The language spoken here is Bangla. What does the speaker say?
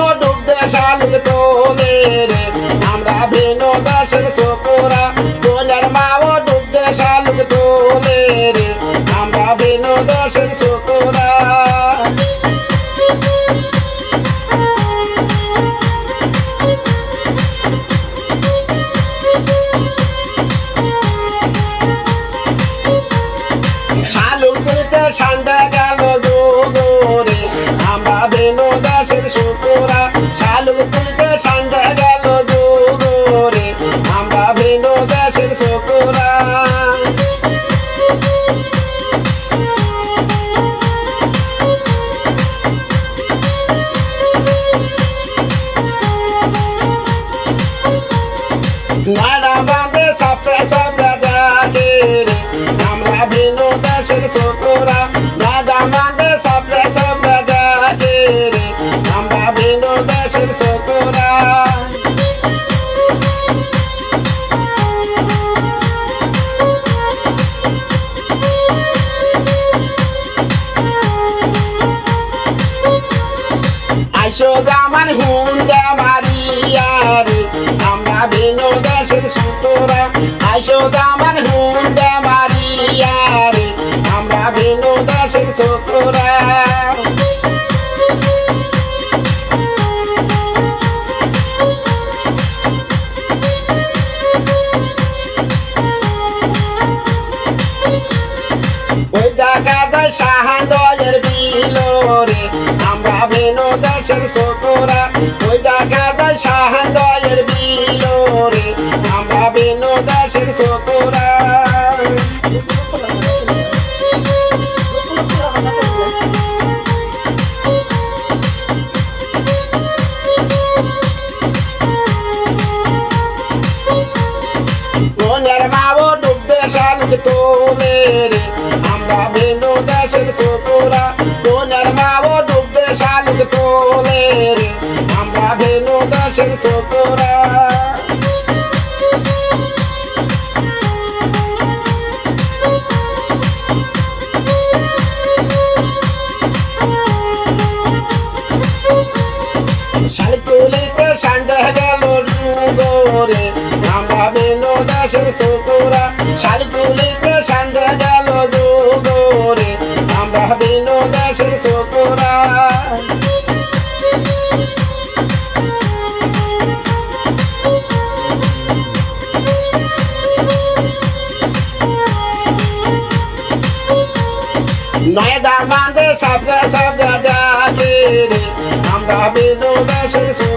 ও ডুবতে শালিল তোলে রে। আমরা ভিন্ন দাসের চোখরা দোলের মা ও ডুবতে শালিল তোলে রে। আমরা ভিন্ন দাসের চোখরা গাছের ছোটরা রাজা মাঝে সাপড়ে সাপড়ে দেখে রে। আমরা ভিন্ন দেশের ছোটরা আইসো দামান হুন্ডা মারিয়া রে। আমরা ভিন্ন দেশের ছোটরা আইসো দামান হুন্ডা মারিয়া রে। সুতরা ওই দেখা যায় সাহান দয়ের বিলোরে আমরা ভিন্ন দেশের সুতরা ওই দেখা যায় সাহান দয়ের বিলোরে আমরা ভিন্ন দেশের সুতরা দেশের সুতরা শালকুলিতে সন্দেহ গেল ডুবরে আমরা ভিন্ন দেশের সুতরা শালকুলিতে সন্দেহ গেল ডুবরে আমরা ভিন্ন দেশের সুতরা